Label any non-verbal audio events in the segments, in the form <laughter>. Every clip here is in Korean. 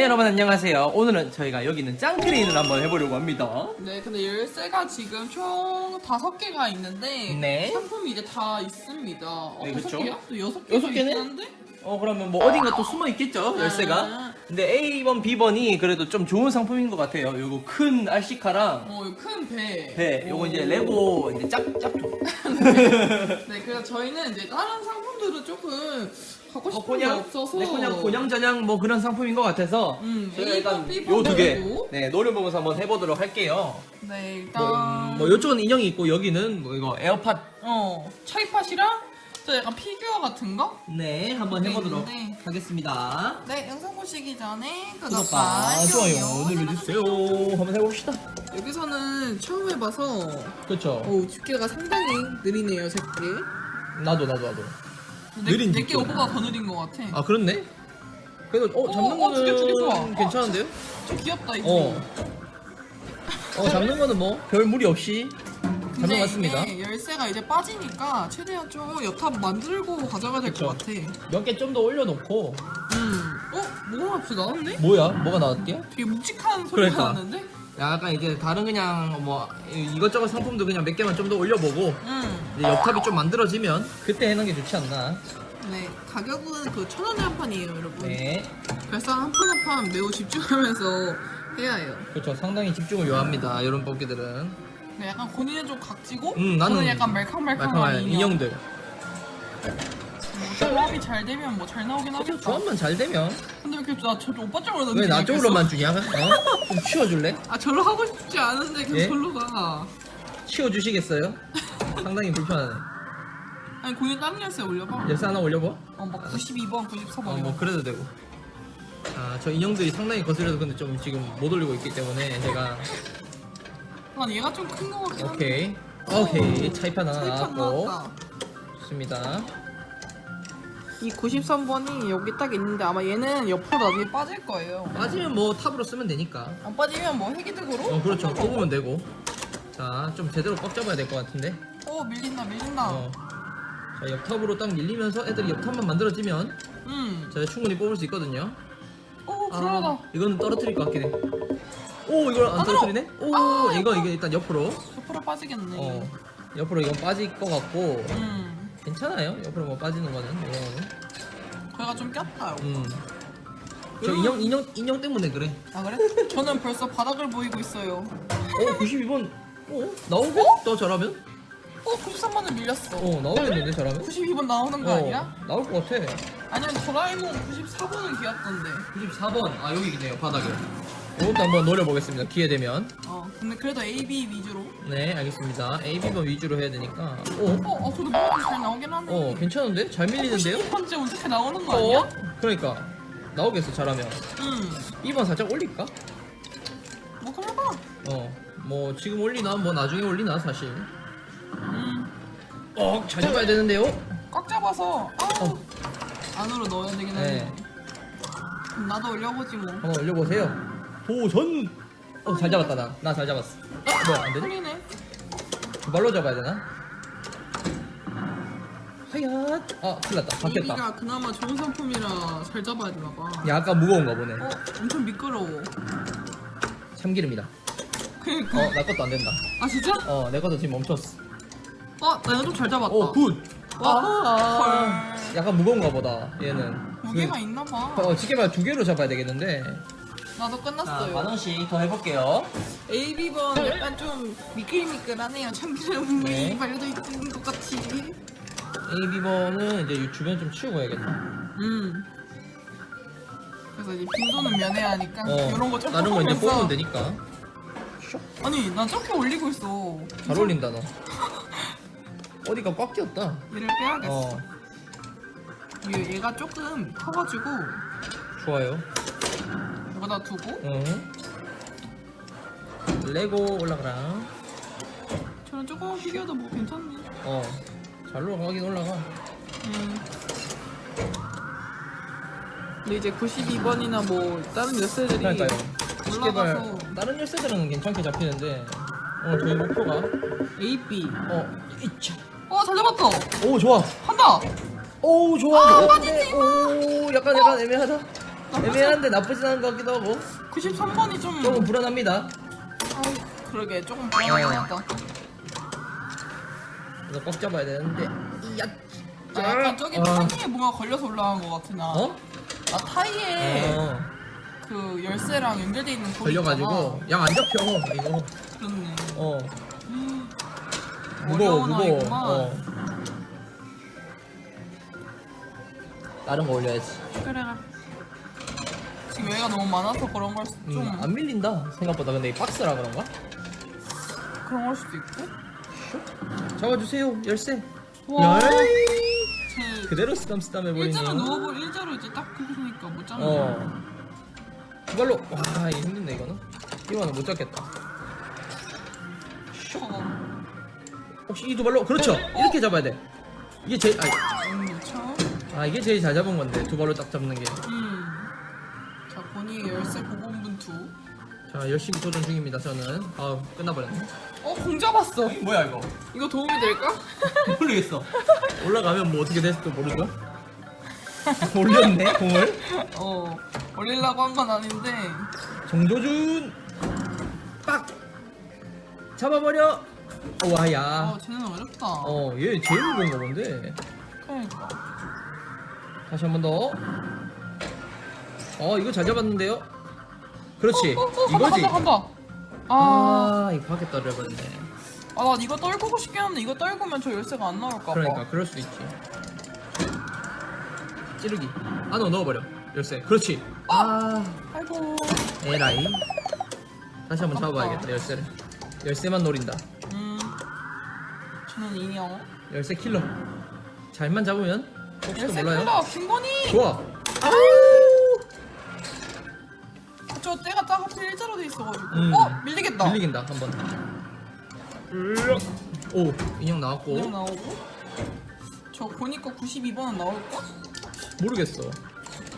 네 여러분 안녕하세요 오늘은 저희가 여기 있는 짱크레인을 한번 해보려고 합니다 네, 근데 열쇠가 지금 총 다섯 개가 있는데 네. 상품이 이제 다 있습니다. 어, 네, 다섯 그쵸. 개야? 또 여섯 개도 여섯 개네? 있는데? 어 그러면 뭐 어딘가 또 숨어 있겠죠 열쇠가 아. 근데 A번 B번이 그래도 좀 좋은 상품인 것 같아요 요거 큰 RC카랑 어, 이거 큰 배. 배 요거 오. 이제 레고 이제 짝 짝퉁 <laughs> 네, 그래서 저희는 이제 다른 상품들은 조금 갖고 어, 싶은 게 그냥 없어서. 네, 그냥 곤양저냥 뭐 그런 상품인 것 같아서 음, 저희가 A번, 일단 B번 요 두개 그래도. 네, 노려보면서 한번 해보도록 할게요 네, 일단. 뭐, 뭐 요쪽은 인형이 있고 여기는 뭐 이거 에어팟 어, 차이팟이랑 저 약간 피규어 같은 거? 네 한번 네, 해보도록 있는데. 하겠습니다 네, 영상 보시기 전에 구독과 구독과 좋아요 눌러주세요 한번 해봅시다 여기서는 처음 해봐서 그렇죠 오, 집게가 상당히 느리네요, 제게. 나도 나도 나도 내, 느린 내게 집게. 오빠가 더 느린 것 같아. 아 그렇네 그래도 어 잡는 어, 어, 두 개, 두개 좋아. 거는 괜찮은데요? 좀 귀엽다 이거. 어. 어 잡는 거는 뭐 별 무리 없이 것 근데 같습니다 이게 열쇠가 이제 빠지니까 최대한 좀 옆탑 만들고 가져가야 될 것. 같아. 몇 개 좀 더 올려놓고 음. 어? 뭐가 없이 나왔네? 뭐야 뭐가 나왔대요? 되게 묵직한 소리가 그러니까. 나는데? 약간 이제 다른 그냥 뭐 이것저것 상품도 그냥 몇 개만 좀 더 올려보고 음. 이제 옆탑이 좀 만들어지면 그때 해놓은 게 좋지 않나 네. 가격은 그 천 원에 한 판이에요, 여러분. 네 그래서 한 판 한 판 매우 집중하면서 해야 해요. 그렇죠 상당히 집중을 요합니다 이런 뽑기들은 네, 약간 본인은 좀 각지고, 음, 나는 저는 약간 말캉말캉한 말캉한 인형. 인형들 뭐 조합이 잘 되면 뭐 잘 나오긴 하겠다. 조합만 잘 되면 근데 왜 이렇게 나저 오빠 쪽으로 던지냐 왜 나? 쪽으로만 주냐? 어? 좀 치워줄래? 아 절로 하고 싶지 않은데 계속 예? 절로 가. 치워주시겠어요? 상당히 불편하네 아니 고인 다른 열쇠 올려봐. 열쇠 하나 올려봐 어막 92번, 94번. 어, 뭐 그래도 되고 아, 저 인형들이 상당히 거슬려서 근데 좀 지금 못 올리고 있기 때문에 제가 난 얘가 좀 큰 거 같긴 한데. 오케이 오케이 차이판 하나 차이판 나왔고 나왔다. 좋습니다 이 93번이 여기 딱 있는데 아마 얘는 옆으로 나중에 빠질 거예요. 빠지면 뭐 탑으로 쓰면 되니까 안 빠지면 뭐 해기득으로? 어 그렇죠 뽑으면 되고 자 좀 제대로 꽉 잡아야 될 것 같은데 어 밀린다 밀린다. 어. 자 옆탑으로 딱 밀리면서 애들이 옆탑만 만들어지면 음. 제가 충분히 뽑을 수 있거든요 어 불안하다. 아, 이거는 떨어뜨릴 것 같긴 해 오 이걸 안 안으로! 떨어뜨리네? 오 아, 이거 이게 일단 옆으로 옆으로 빠지겠네. 어 옆으로 이건 빠질 것 같고 음. 괜찮아요 옆으로 뭐 빠지는 거는 이런 거는 저희가 좀 꼈다. 요 음저 인형 인형 인형 때문에 그래 아 그래? 저는 벌써 바닥을 보이고 있어요. 어 92번 어 나오게 더 잘하면 어 93번을 밀렸어. 어 나오겠는데 잘하면 92번 나오는 거 어, 아니야? 나올 것 같아 아니면 도라에몽 94번은 귀엽던데. 94번 아 여기 있네요 바닥에 이것도 한번 노려보겠습니다 기회 되면 어, 근데 그래도 A, B 위주로. 네 알겠습니다 A, B번 위주로 해야 되니까 어? 어, 어, 저도 뭐가 잘 나오긴 하네. 어 괜찮은데? 잘 밀리는데요? 92번째 어떻게 나오는 거 어? 아니야? 그러니까 나오겠어 잘하면 응. 2번 살짝 올릴까? 뭐 그래 봐. 어뭐 지금 올리나 뭐 나중에 올리나 사실 음. 어 잘 잡아야 되는데요? 꽉 잡아서 아, 어. 안으로 넣어야 되긴 네 하네. 그럼 나도 올려보지 뭐. 한번 올려보세요 도전 어 잘 잡았다 나 나 잘 잡았어 어, 뭐야 안 되네? 틀리네. 두 발로 잡아야 되나? 하얏 아 큰일 났다 바뀌었다 AB가 그나마 좋은 상품이라 잘 잡아야 되나 봐. 야 아까 무거운가 보네 어, 엄청 미끄러워. 참기름이다 그니까. 어 나 것도 안 된다 아 진짜? 어 내 것도 지금 멈췄어 어, 나 이거 좀잘 잡았다. 어 굿 와, 아, 헐. 약간 무거운가 보다 얘는 무게가 있나 봐. 어 지게발 두 개로 잡아야 되겠는데 나도 자 끝났어요. 만 원씩 더 해볼게요 A, B번 약간 좀 미끌미끌하네요. 참기름이 네. 발려져 있는 것 같이. A, B번은 이제 주변 좀 치우고 해야겠다 음. 그래서 이제 빈손은 면해야 하니까 어 이런 거 좀 다른 거 이제 뽑으면 되니까 아니 난 저렇게 올리고 있어. 잘 어울린다 너 어디가 꽉 끼었다. 얘를 빼야겠어. 어. 얘, 얘가 조금 커가지고. 좋아요. 여기다 두고. 어. 레고 올라가라. 저는 조금 피겨도 뭐 괜찮네. 어 잘 올라가긴 올라가. 음. 근데 이제 92번이나 뭐 다른 열쇠들이 그러니까요. 올라가서 다른 열쇠들은 괜찮게 잡히는데 오늘 저희 목표가 A, B. 어 이차 어, 잘 잡았다. 오 좋아. 한다. 오 좋아. 아, 오, 빠지지 오 약간 약간 애매하다. 애매한데 나쁘진 않은 것 같기도 하고. 93번이 좀 조금 불안합니다. 아이, 그러게 조금 불안하다. 그래서 꽉 잡아야 되는데. 이야 아, 약간 저기 어. 타이에 뭔가 걸려서 올라간 것 같아 나. 어? 아 타이에 어. 그 열쇠랑 연결돼 있는 돌이 걸려가지고 양안 잡혀 이거. 있잖아. 그렇네. 어 무거워 어려운 무거워. 아이구만. 어. 다른 거 올려야지. 그래. 지금 여기가 너무 많아서 그런 걸 좀 음, 안 밀린다 생각보다. 근데 이 박스라 그런가? 그런 걸 수도 있고. 잡아주세요 열쇠. 와. 열제 그대로 쓰담쓰담 해버리네 일자로 누워버 일자로 이제 딱 그러니까 못 잡는 어. 그걸로 와 힘든데 이거는? 이거는 못 잡겠다. 거 혹시 이 두 발로? 그렇죠. 어? 이렇게 잡아야 돼. 이게 제일 아, 음, 그렇죠 아 이게 제일 잘 잡은 건데 두 발로 딱 잡는 음. 자 본이 열쇠 고공분투 게자 열심히 도전 중입니다 저는. 아 끝나버렸네. 어 공 잡았어. 뭐야 이거? 이거 도움이 될까? <laughs> 모르겠어. 올라가면 뭐 어떻게 될지도 모르죠? <laughs> 올렸네 공을. 어 올리려고 한 건 아닌데. 정조준! 빡! 잡아버려 와야 아 쟤는 어렵다 어 얘 제일 무거운 거 본데 그러니까 다시 한 번 더. 어, 이거 잘 잡았는데요? 그렇지. 어, 어, 어, 간다, 이거지. 간다 간다 아, 아, 이거 밖에 떨어버렸네. 아, 나 이거 떨구고 싶긴 한데 이거 떨구면 저 열쇠가 안 나올까 그러니까, 봐. 그럴 수도 있지. 찌르기. 안으로 넣어버려. 열쇠. 그렇지. 아, 아이고. 에라이. 다시 한번 잡아봐야겠다, 열쇠를. 열쇠만 노린다. 음. 저는 인형. 열쇠 킬러. 잘만 잡으면 혹시도 열쇠 몰라요. 킬러 김건희. 좋아. 저 때가 딱 하필 일자로 돼 있어가지고. 음. 어 밀리겠다. 밀리긴다, 한 번. 오, 인형 나왔고. 인형 나오고. 저 보니까 92번은 나올까? 모르겠어.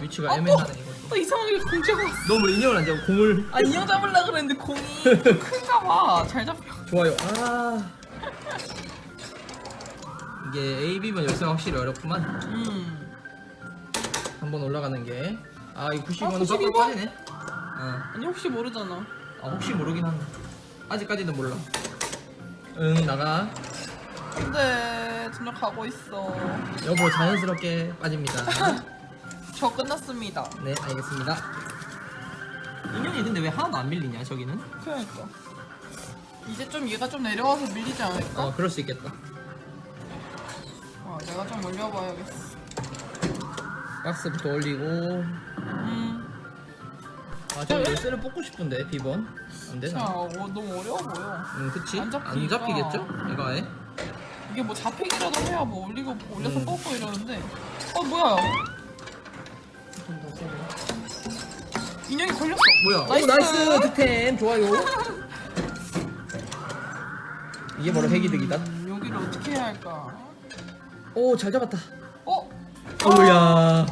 위치가 어, 애매하네, 또, 이것도. 또 이상하게 공 잡았어. 너무 인형을 안 잡고 공을 아 인형 잡으려 그랬는데 공이 좀 <laughs> 큰가 봐. 잘 잡혀. 좋아요. 아 이게 A, B면 열쇠 확실히 어렵구만. 음. 한번 올라가는 게. 아, 이 92번은 아, 빡빡 92번? 빠지네. 어. 아니 혹시 모르잖아. 아, 혹시 모르긴 한데. 아직까지는 몰라. 응, 나가. 근데 점점 가고 있어. 여보, 자연스럽게 빠집니다. <laughs> 저 끝났습니다. 네, 알겠습니다. 인형이 근데 왜 하나도 안 밀리냐, 저기는? 그러니까. 이제 좀 얘가 좀 내려와서 밀리지 않을까? 어, 그럴 수 있겠다. 아, 내가 좀 올려봐야겠어. 박스부터 올리고. 음. 아, 저 열쇠를 뽑고 싶은데, B번. 안 자, 되나? 어, 너무 어려워 보여. 응, 그치? 안 안 잡히니까. 잡히겠죠? 이거 아예? 이게 뭐 잡히기라도 해야 뭐 올리고 올려서 음. 뽑고 이러는데. 어 뭐야? 인형이 걸렸어. 뭐야? 나이스. 오 나이스 득템 좋아요. <laughs> 이게 바로 핵이득이다. 음, 여기를 어떻게 해야 할까? 오 잘 잡았다. 어? 오야.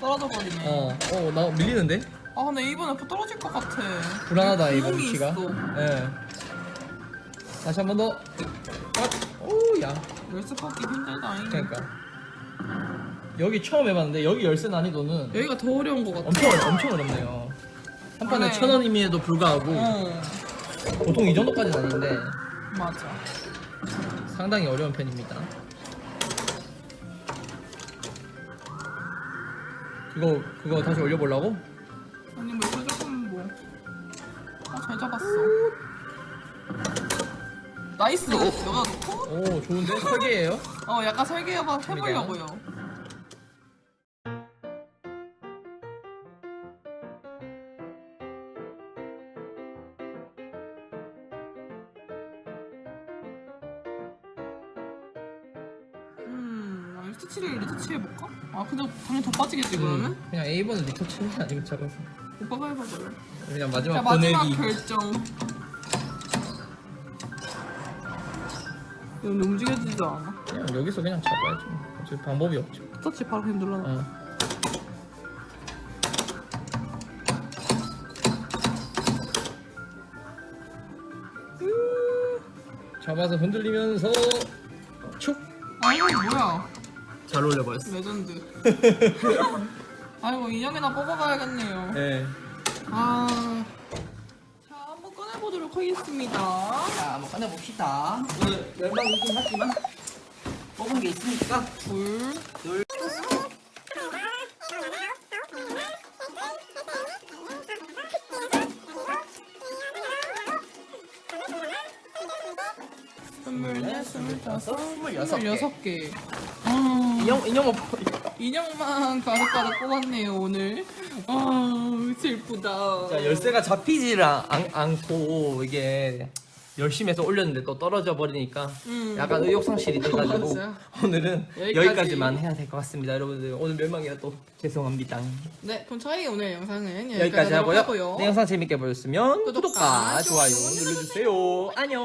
떨어져 버리네. 어, 어나 밀리는데? 아, 근데 이번 F 떨어질 것 같아. 불안하다 이거 구멍이 위치가. 있어. 예. 다시 한 번 더. 아, 오야. 열쇠 뽑기 힘들다. 잉. 그러니까 여기 처음 해봤는데 여기 열쇠 난이도는 여기가 더 어려운 것 같아. 엄청 어려- 엄청 어렵네요. 한 판에 원래- 천 원임에도 불구하고 어, 보통 이 정도까지는 아닌데 맞아. 상당히 어려운 편입니다. 그거 그거 다시 올려보려고? 아니 뭐 이거 조금 뭐. 아, 잘 잡았어. 나이스. 너가 놓고? 오 좋은데 설계예요? <laughs> 어, 약간 설계 한번 해보려고요. 음, 아, 스티치를 리터치 해볼까? 아, 근데 당연히 더 빠지겠지 그러면? 음, 그냥 A번을 리터 치는 게 아니면 잡아서 오빠가 해봐줘요. 그냥 자, 마지막 마지막 보내기 결정. 근데 움직여지지도 않아. 그냥 여기서 그냥 잡아야지 어차피 방법이 없죠 터치 바로 그냥 눌러놔. 어. 잡아서 흔들리면서 축! 아, 이거 뭐야? 잘 올려버렸어 레전드. 아이고 인형이나 뽑아가야겠네요. 네. 아. 자, 한번 꺼내보도록 하겠습니다. 자, 한번 꺼내봅시다. 오늘 멸망이긴 하지만 뽑은 게 있으니까 둘. 둘. 스물넷, 스물다섯, 스물여섯 개. 스물여섯 개. 아, 인형 인형 뽑 인형만 가득가득 뽑았네요, 오늘. 아, 슬프다. 자 열쇠가 잡히지를 않, 않고 이게 열심히 해서 올렸는데 또 떨어져 버리니까 음. 약간 의욕 상실이 돼가지고 맞아요. 오늘은 여기까지. 여기까지만 해야 될 것 같습니다 여러분들 오늘 멸망이라 또 죄송합니다 네, 그럼 저희 오늘 영상은 여기까지, 여기까지 하도록 하고요 네, 영상 재밌게 보셨으면 구독과 구독과 좋아요 좋아요 눌러주세요 안녕